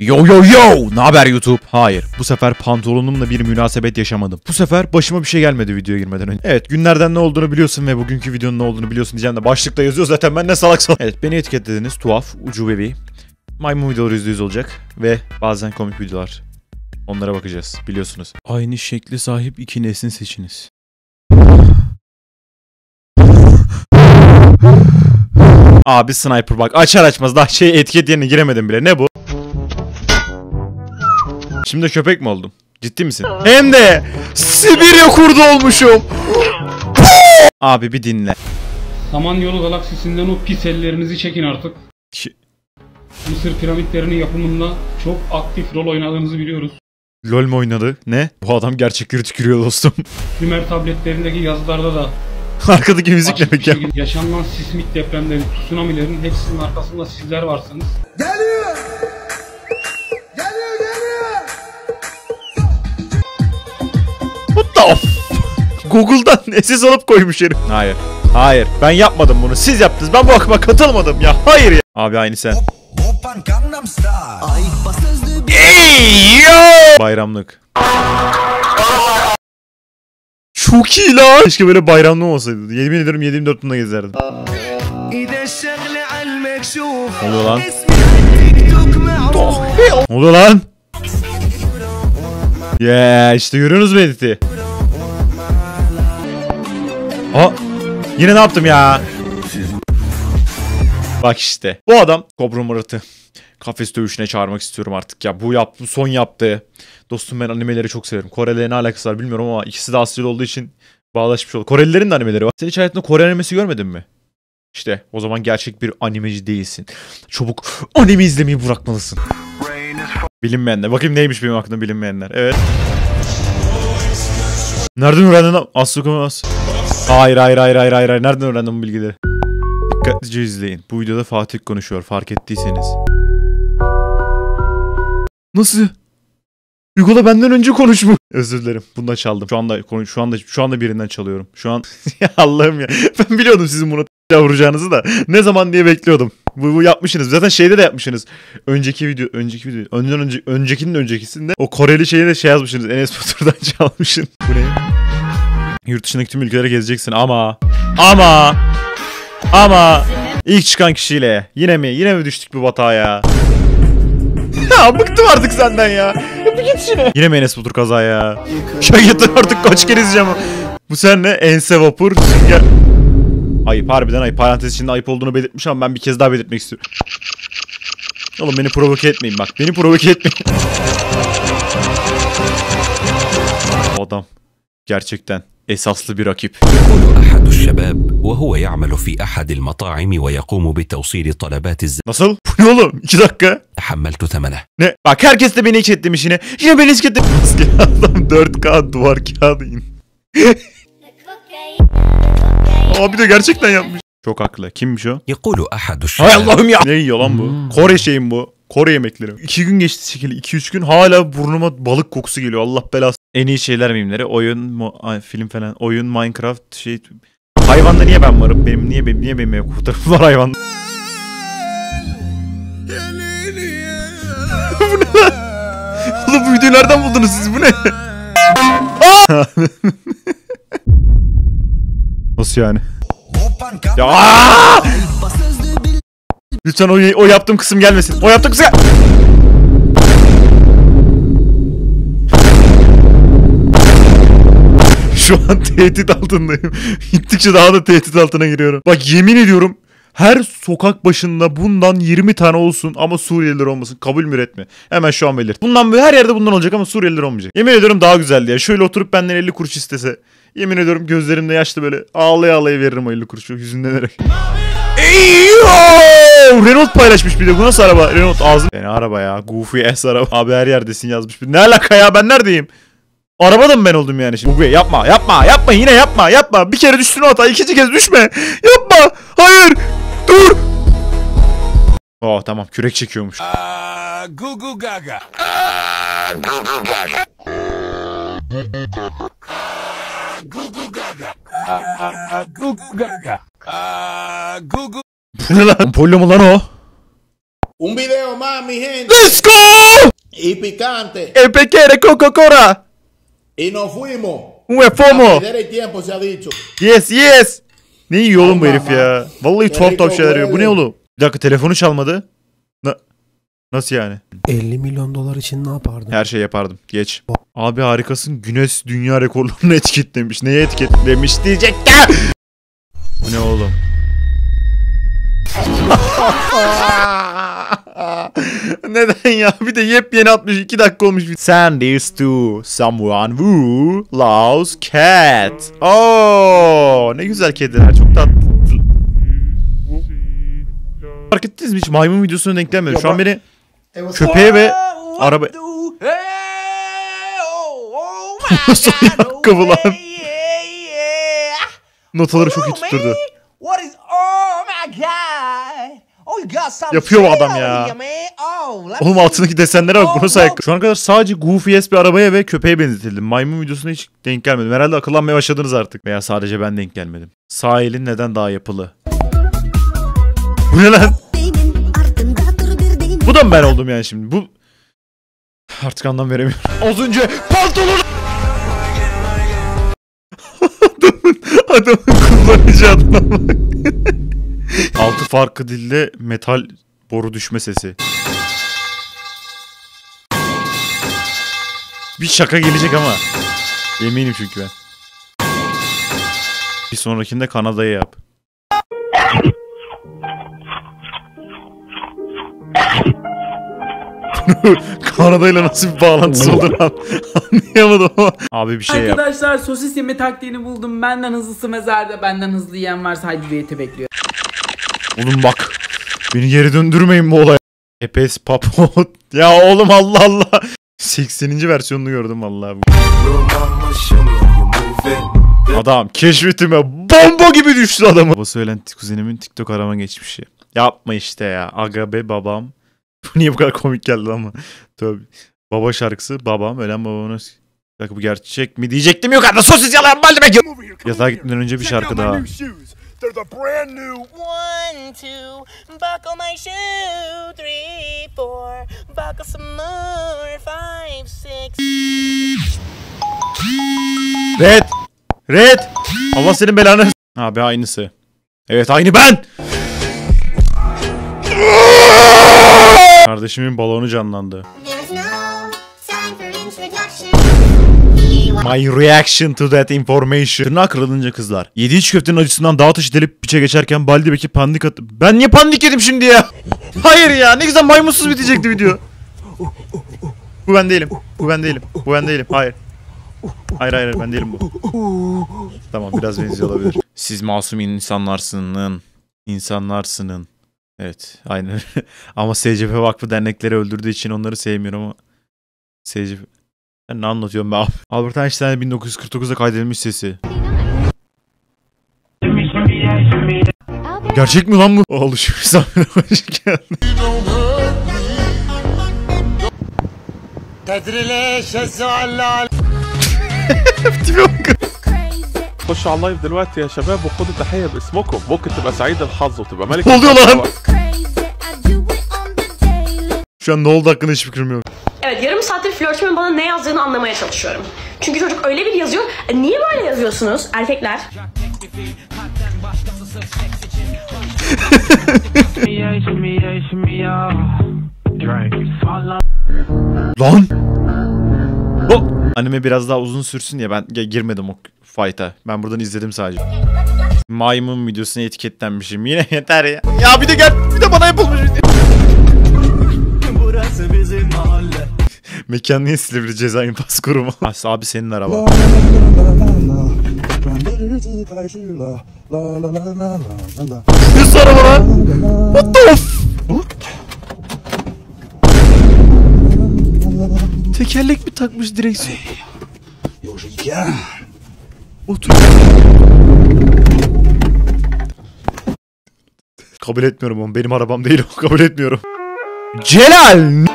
Yo yo yo! Ne haber YouTube? Hayır. Bu sefer pantolonumla bir münasebet yaşamadım. Bu sefer başıma bir şey gelmedi videoya girmeden önce. Evet günlerden ne olduğunu biliyorsun ve bugünkü videonun ne olduğunu biliyorsun diyeceğim de başlıkta yazıyor zaten ben ne salak salak. Evet beni etiketlediniz. Tuhaf, ucubevi. Maymun videoları %100 olacak. Ve bazen komik videolar. Onlara bakacağız biliyorsunuz. Aynı şekli sahip iki neslin seçiniz. Abi sniper bak açar açmaz daha şey etiket yerine giremedim bile. Ne bu? Şimdi köpek mi oldum? Ciddi misin? Hem de Sibirya kurdu olmuşum. Abi bir dinle. Samanyolu galaksisinden o pis ellerinizi çekin artık. Ki- Mısır piramitlerinin yapımında çok aktif rol oynadığınızı biliyoruz. LOL mu oynadı? Ne? Bu adam gerçekleri tükürüyor dostum. Sümer tabletlerindeki yazılarda da Arkadaki müzik açık ne bir peki? şekilde yaşanılan sismik depremlerin, tsunamilerin hepsinin arkasında sizler varsınız. Geliyor Google'dan SS alıp koymuş herif. Hayır. Hayır. Ben yapmadım bunu. Siz yaptınız. Ben bu akıma katılmadım ya. Hayır ya. Abi aynı sen. Ey yo! Bayramlık. Çok iyi lan. Keşke böyle bayramlı olsaydı. Yemin ediyorum 724 bunda gezerdim. Ne oluyor lan? ne oluyor lan? Yeah işte görüyorsunuz mu editi? Aa yine ne yaptım ya? Bak işte. Bu adam Kobra Murat'ı kafes dövüşüne çağırmak istiyorum artık ya. Bu yaptı, son yaptı. Dostum ben animeleri çok severim. Korelilerin ne alakası var bilmiyorum ama ikisi de Asyalı olduğu için bağdaşmış oldu. Korelilerin de animeleri var. Sen hiç hayatında Kore animesi görmedin mi? İşte o zaman gerçek bir animeci değilsin. Çabuk anime izlemeyi bırakmalısın. Bilinmeyenler. Bakayım neymiş benim aklımda bilinmeyenler. Evet. Nereden öğrendin? Aslı As. Hayır hayır hayır hayır hayır. Nereden öğrendin bu bilgileri? Dikkatlice izleyin. Bu videoda Fatih konuşuyor fark ettiyseniz. Nasıl? Hugo'la benden önce konuşmuş. Özür dilerim. Bundan çaldım. Şu anda konu- şu anda şu anda birinden çalıyorum. Şu an Allah'ım ya. Ben biliyordum sizin bunu vuracağınızı da. Ne zaman diye bekliyordum. Bu, bu yapmışsınız. Zaten şeyde de yapmışsınız. Önceki video, önceki video, önceden önce, öncekinin öncekisinde o Koreli şeyi de şey yazmışsınız. Enes Batur'dan çalmışsın. Bu ne? Yurt dışındaki tüm ülkelere gezeceksin ama ama ama ilk çıkan kişiyle yine mi yine mi düştük bu bataya? Ya bıktım artık senden ya. Ya bir git işine. Yine mi Enes Batur kaza ya? Ya artık kaç kere izleyeceğim. Bu sen ne? Ense vapur. Sünger. Ayıp harbiden ayıp. Parantez içinde ayıp olduğunu belirtmiş ama ben bir kez daha belirtmek istiyorum. Oğlum beni provoke etmeyin bak. Beni provoke etmeyin. Adam gerçekten esaslı bir rakip. Nasıl? Bu ne oğlum? 2 dakika. Ne? Bak herkes de beni hiç etlemiş yine. Yine beni hiç etlemiş. Adam 4K duvar kağıdı in. Abi de gerçekten yapmış. Çok haklı. Kimmiş o? Hay Allah'ım ya. Ne yiyor lan bu? Kore şeyim bu. Kore yemekleri. İki gün geçti şekilde. iki üç gün hala burnuma balık kokusu geliyor. Allah belası. En iyi şeyler mimleri. Oyun, mu- film falan. Oyun, Minecraft, şey... Hayvanda niye ben varım? Benim niye benim niye benim fotoğrafım var hayvanda? Oğlum bu videoyu nereden buldunuz siz? Bu ne? Nasıl yani? Ya Lütfen o, o yaptığım kısım gelmesin. O yaptığım kısım... Şu an tehdit altındayım. Gittikçe daha da tehdit altına giriyorum. Bak yemin ediyorum her sokak başında bundan 20 tane olsun ama Suriyeliler olmasın. Kabul mü etme. Hemen şu an belirt. Bundan böyle her yerde bundan olacak ama Suriyeliler olmayacak. Yemin ediyorum daha güzeldi ya. Şöyle oturup benden 50 kuruş istese. Yemin ediyorum gözlerimde yaşlı böyle ağlaya ağlaya veririm o 50 kuruşu hüzünlenerek. Eyyo! Renault paylaşmış bir de. Bu nasıl araba? Renault ağzım. Beni araba ya. Goofy S araba. Abi her yerdesin yazmış. Ne alaka ya ben neredeyim? Arabada mı ben oldum yani şimdi? Goofy yapma yapma yapma yine yapma yapma. Bir kere düştün o hata ikinci kez düşme. Yapma. Hayır. Dur. Oh tamam kürek çekiyormuş. Gugu Gaga. Gugu Gaga. Gugu. Bu ne lan? Pollo mu lan o? Un video más, mi gente. Let's go! Y picante. El pequeño Coca-Cola. Y nos fuimos. Un FOMO. Perder el tiempo se ha dicho. Yes yes. Ne yiyor oğlum bu herif ya? Vallahi tuhaf tuhaf şeyler yiyor. Bu ne oğlum? Bir dakika telefonu çalmadı. Na Nasıl yani? 50 milyon dolar için ne yapardın? Her şey yapardım. Geç. Abi harikasın. Güneş dünya rekorlarını etiketlemiş. Neye etiketlemiş diyecek ya. Bu ne oğlum? Neden ya? Bir de yepyeni 62 dakika olmuş. Send this to someone who loves cat. Oo, ne güzel kediler. Çok tatlı. Fark ettiniz mi hiç maymun videosuna denk gelmedim. Şu an beni köpeğe ve araba... Son ayakkabılar. Notaları çok iyi tutturdu. What is oh my god? Yapıyor bu shit adam ya. Oğlum altındaki desenlere bak bu nasıl ayakkabı. Şu ana kadar sadece Goofy bir arabaya ve köpeğe benzetildim. Maymun videosuna hiç denk gelmedim. Herhalde akıllanmaya başladınız artık. Veya sadece ben denk gelmedim. Sağ elin neden daha yapılı? Bu ne lan? Bu da mı ben oldum yani şimdi? Bu... Artık anlam veremiyorum. Az önce pantolon... adamın, adamın kullanıcı adına bak. Altı farklı dilde metal boru düşme sesi. Bir şaka gelecek ama. Eminim çünkü ben. Bir sonrakinde Kanada'ya yap. Kanada'yla nasıl bir bağlantısı olur an- anlayamadım ama. Abi bir şey yap. Arkadaşlar sosis yeme taktiğini buldum. Benden hızlısı mezarda. Benden hızlı yiyen varsa haydi diyete bekliyor. Oğlum bak. Beni geri döndürmeyin bu olaya. Epes papot. Ya oğlum Allah Allah. 80. versiyonunu gördüm vallahi. Adam keşfetime bomba gibi düştü adamı. Babası ölen kuzenimin TikTok arama geçmişi. Yapma işte ya. Aga be babam. Bu niye bu kadar komik geldi ama. Tövbe. Baba şarkısı babam ölen babamın dakika bu gerçek mi diyecektim yukarıda sosis yalan malzeme Yatağa gitmeden önce bir şarkı daha. Two, buckle my shoe. Three, four, buckle some more. Five, six. Red! Red! Allah senin belanı. Abi aynısı. Evet aynı ben! Kardeşimin balonu canlandı. My reaction to that information. Tırnağı kırılınca kızlar. Yediği çiğ köftenin acısından dağ taşı delip piçe geçerken Baldebek'e pandik attı. Ben niye pandik yedim şimdi ya? Hayır ya ne güzel maymunsuz bitecekti video. Bu ben değilim. Bu ben değilim. Bu ben değilim. Hayır. Hayır hayır ben değilim bu. Tamam biraz benziyor olabilir. Siz masum insanlarsının. insanlarsının. Evet aynen. ama SCP Vakfı dernekleri öldürdüğü için onları sevmiyorum ama. SCP... Ben ne anlatıyorum be abi? Albert Einstein'ın 1949'da kaydedilmiş sesi. Gerçek mi lan bu? Oluşum misafirine hoş geldin. Tipe bak. خشوا على اللايف دلوقتي يا شباب وخدوا تحيه باسمكم ممكن تبقى سعيد الحظ وتبقى ملك Ne oluyor lan? الوقت. Şu an ne oldu hakkında hiçbir fikrim yok. Evet yarım saattir flörtümün bana ne yazdığını anlamaya çalışıyorum. Çünkü çocuk öyle bir yazıyor. E, niye böyle yazıyorsunuz erkekler? Lan! O! Anime biraz daha uzun sürsün diye ben girmedim o fight'a. Ben buradan izledim sadece. Maymun videosuna etiketlenmişim. Yine yeter ya. Ya bir de gel bir de bana yapılmış video. Burası bizim mahalle. Mekan niye Silivri ceza infaz kurumu? As abi senin araba. Nasıl araba lan? What the f- Tekerlek mi takmış direksiyon? Otur. Kabul etmiyorum onu. Benim arabam değil o. Kabul etmiyorum. Celal!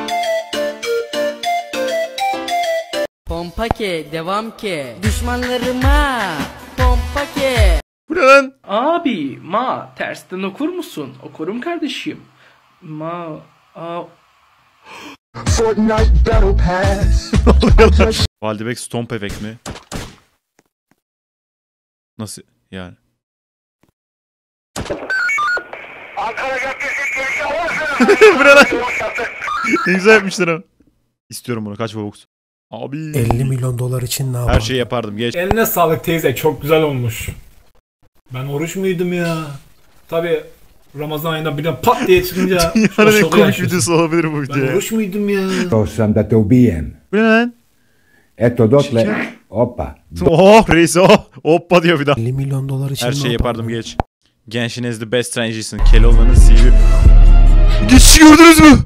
Pompa ke, devam ke. Düşmanlarıma. Pompa ke. Bu ne lan? Abi, ma tersten okur musun? Okurum kardeşim. Ma, Aa, Fortnite Battle Pass. Valdebek Stomp efekt mi? Nasıl yani? Bu ne lan? ne güzel yapmışlar ama. İstiyorum bunu. Kaç Robux? Abi. 50 milyon dolar için ne yapardın? Her şeyi yapardım. Geç. Eline sağlık teyze çok güzel olmuş. Ben oruç muydum ya? Tabi Ramazan ayında birden pat diye çıkınca Dünyanın en komik videosu olabilir bu video. Ben oruç muydum ya? Sam da to ubijem. Bu ne lan? Eto dotle, opa. Oh reis oh. Hoppa diyor bir daha. 50 milyon dolar için Her şeyi yapardım geç. Genshin is the best transition. Keloğlan'ın CV. Geçişi gördünüz mü?